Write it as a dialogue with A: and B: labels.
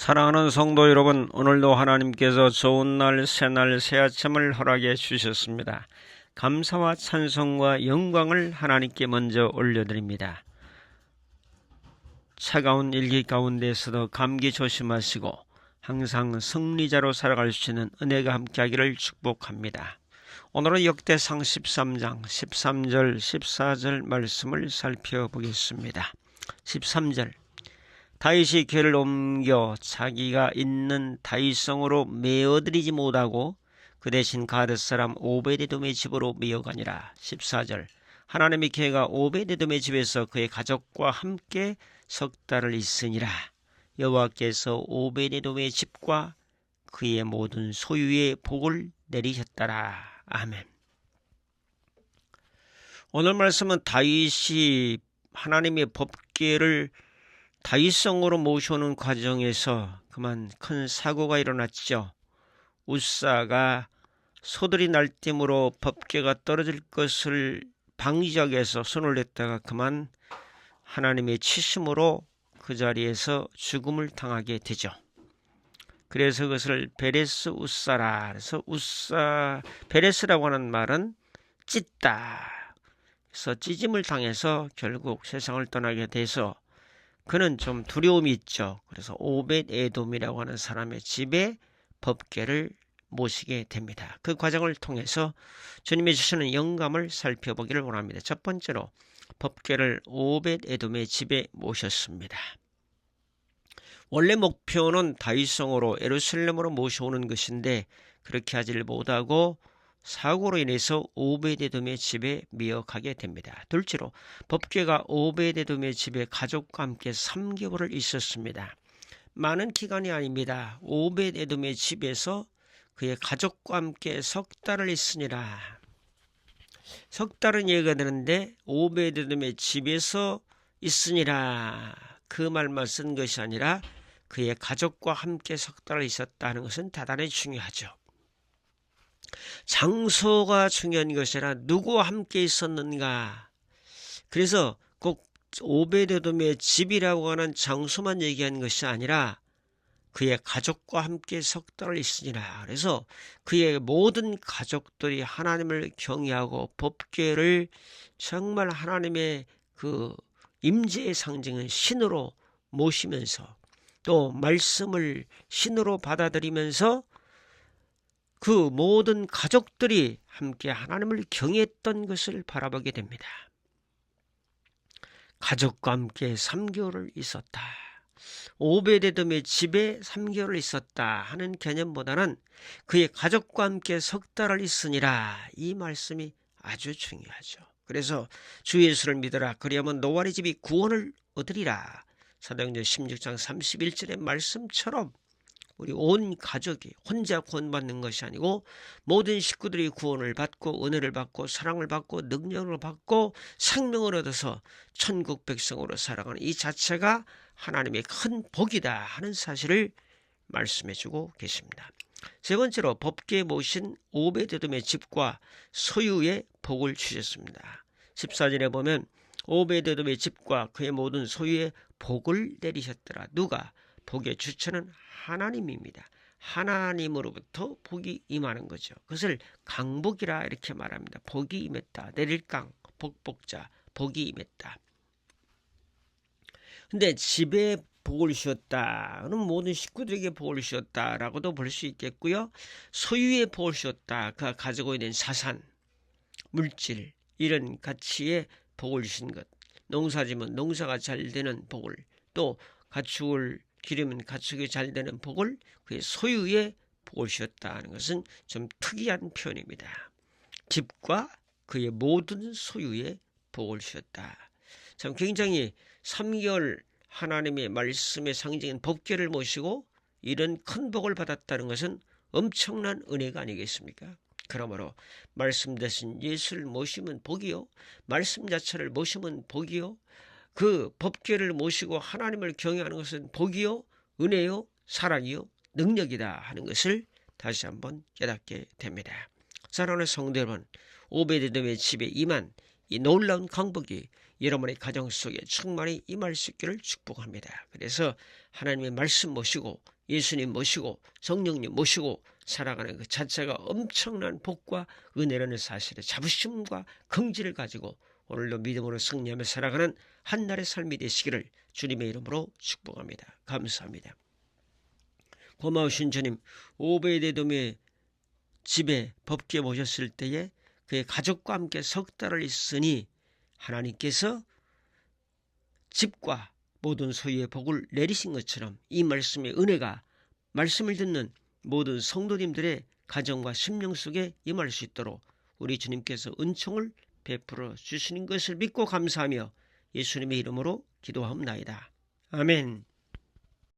A: 사랑하는 성도 여러분, 오늘도 하나님께서 좋은 날, 새날, 새 아침을 허락해 주셨습니다. 감사와 찬송과 영광을 하나님께 먼저 올려드립니다. 차가운 일기 가운데서도 감기 조심하시고 항상 승리자로 살아갈 수 있는 은혜가 함께하기를 축복합니다. 오늘은 역대상 13장 13절 14절 말씀을 살펴보겠습니다. 13절 다윗이 괴를 옮겨 자기가 있는 다윗성으로 메어들이지 못하고 그 대신 가드 사람 오베데돔의 집으로 메어가니라. 14절 하나님의 개가 오베데돔의 집에서 그의 가족과 함께 석 달을 있으니라. 여호와께서 오베데돔의 집과 그의 모든 소유의 복을 내리셨더라. 아멘. 오늘 말씀은 다윗이 하나님의 법궤를 다윗성으로 모셔오는 과정에서 그만 큰 사고가 일어났죠. 우사가 소들이 날뛰므로 법궤가 떨어질 것을 방지하기 위해서 손을 냈다가 그만 하나님의 치심으로 그 자리에서 죽음을 당하게 되죠. 그래서 그것을 베레스 우사라 그래서 우사 베레스라고 하는 말은 찢다. 그래서 찢임을 당해서 결국 세상을 떠나게 돼서 그는 좀 두려움이 있죠. 그래서 오벳 에돔이라고 하는 사람의 집에 법궤를 모시게 됩니다. 그 과정을 통해서 주님이 주시는 영감을 살펴보기를 원합니다. 첫 번째로 법궤를 오벳 에돔의 집에 모셨습니다. 원래 목표는 다윗성으로 에루살렘으로 모셔오는 것인데 그렇게 하지를 못하고 사고로 인해서 오베데돔의 집에 미역하게 됩니다. 둘째로 법궤가 오베데돔의 집에 가족과 함께 3개월을 있었습니다. 많은 기간이 아닙니다. 오베데돔의 집에서 그의 가족과 함께 석 달을 있으니라. 석 달은 얘기가 되는데 오베데돔의 집에서 있으니라. 그 말만 쓴 것이 아니라 그의 가족과 함께 석 달을 있었다는 것은 대단히 중요하죠. 장소가 중요한 것이 아니라 누구와 함께 있었는가. 그래서 꼭 오베데돔의 집이라고 하는 장소만 얘기한 것이 아니라 그의 가족과 함께 석 달을 있으니라. 그래서 그의 모든 가족들이 하나님을 경외하고 법궤를 정말 하나님의 그 임재의 상징은 신으로 모시면서 또 말씀을 신으로 받아들이면서 그 모든 가족들이 함께 하나님을 경외했던 것을 바라보게 됩니다. 가족과 함께 3개월을 있었다. 오베데돔의 집에 3개월을 있었다 하는 개념보다는 그의 가족과 함께 석 달을 있으니라 이 말씀이 아주 중요하죠. 그래서 주 예수를 믿어라 그리하면 노아의 집이 구원을 얻으리라. 사도행전 16장 31절의 말씀처럼 우리 온 가족이 혼자 구원받는 것이 아니고 모든 식구들이 구원을 받고 은혜를 받고 사랑을 받고 능력을 받고 생명을 얻어서 천국 백성으로 살아가는 이 자체가 하나님의 큰 복이다 하는 사실을 말씀해 주고 계십니다. 세 번째로 법계에 모신 오베데돔의 집과 소유의 복을 주셨습니다. 14절에 보면 오베데돔의 집과 그의 모든 소유의 복을 내리셨더라. 누가? 복의 주체는 하나님입니다. 하나님으로부터 복이 임하는 거죠. 그것을 강복이라 이렇게 말합니다. 복이 임했다. 내릴 강, 복복자, 복이 임했다. 근데 집에 복을 주었다 는 모든 식구들에게 복을 주었다라고도 볼 수 있겠고요. 소유의 복을 주었다. 그가 가지고 있는 사산, 물질 이런 가치의 복을 주신 것. 농사지면 농사가 잘 되는 복을 또 가축을 기르면 가축이 잘 되는 복을 그의 소유의 복을 주었다는 것은 좀 특이한 표현입니다. 집과 그의 모든 소유의 복을 주었다. 참 굉장히 3개월 하나님의 말씀의 상징인 법궤를 모시고 이런 큰 복을 받았다는 것은 엄청난 은혜가 아니겠습니까? 그러므로 말씀 대신 예수를 모시면 복이요. 말씀 자체를 모시면 복이요. 그 법궤를 모시고 하나님을 경외하는 것은 복이요, 은혜요, 사랑이요, 능력이다 하는 것을 다시 한번 깨닫게 됩니다. 사랑하는 성도 여러분, 오베드돔의 집에 임한 이 놀라운 강복이 여러분의 가정 속에 충만히 임할 수 있기를 축복합니다. 그래서 하나님의 말씀 모시고 예수님 모시고 성령님 모시고 살아가는 그 자체가 엄청난 복과 은혜라는 사실에 자부심과 긍지를 가지고 오늘도 믿음으로 승리하며 살아가는 한 날의 삶이 되시기를 주님의 이름으로 축복합니다. 감사합니다. 고마우신 주님, 오베데돔의 집에 법궤 모셨을 때에 그의 가족과 함께 석 달을 있으니 하나님께서 집과 모든 소유의 복을 내리신 것처럼 이 말씀의 은혜가 말씀을 듣는 모든 성도님들의 가정과 심령 속에 임할 수 있도록 우리 주님께서 은총을 베풀어 주시는 것을 믿고 감사하며 예수님의 이름으로 기도합나이다. 아멘.